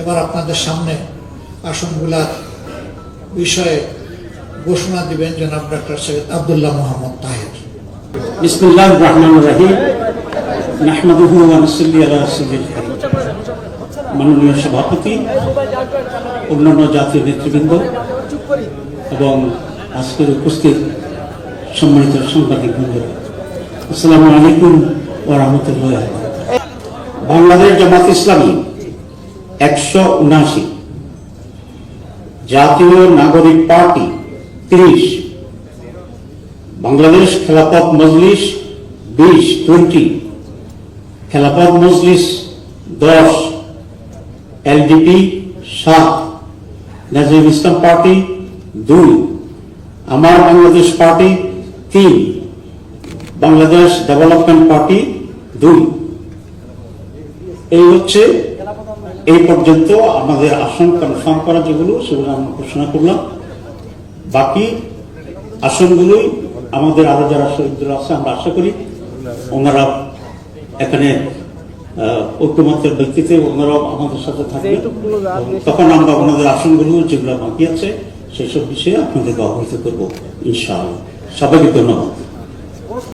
এবার আপনাদের সামনে আসনগুলার বিষয়ে ঘোষণা দিবেন জনাব ডক্টর সৈয়দ আবদুল্লাহ মোহাম্মদ তাহের। আলা মাননীয় সভাপতি, অন্যান্য জাতীয় নেতৃবৃন্দ এবং আজকের উপস্থিত সম্মানিত সাংবাদিক বৃন্দ আসসালামু আলাইকুম ওয়া রাহমাতুল্লাহ বাংলাদেশ জামাত ইসলামী একশো উনাশি। জাতীয় নাগরিক পার্টি তিরিশ। বাংলাদেশ খেলাপথ মজলিস বিশ, টোয়েন্টি। খেলাপথ মজলিস দশ। এলডিপি সাত। নাজিম ইসলাম পার্টি দুই। আমার বাংলাদেশ পার্টি তিন। বাংলাদেশ ডেভেলপমেন্ট পার্টি দুই। এই হচ্ছে এই পর্যন্ত আমাদের আসন কনফার্ম করা যেগুলো, সেগুলো আমরা ঘোষণা করলাম। বাকি আসনগুলোই আমাদের আরও যারা শহীদরা আছে, আমরা আশা করি ওনারা এখানে ঐক্যমত্যের ভিত্তিতে ওনারাও আমাদের সাথে থাকবে তখন আমরা ওনাদের আসনগুলো যেগুলো বাকি আছে, সেসব বিষয়ে আপনাদেরকে অবহিত করব, ইনশাআল্লাহ। সবাইকে ধন্যবাদ।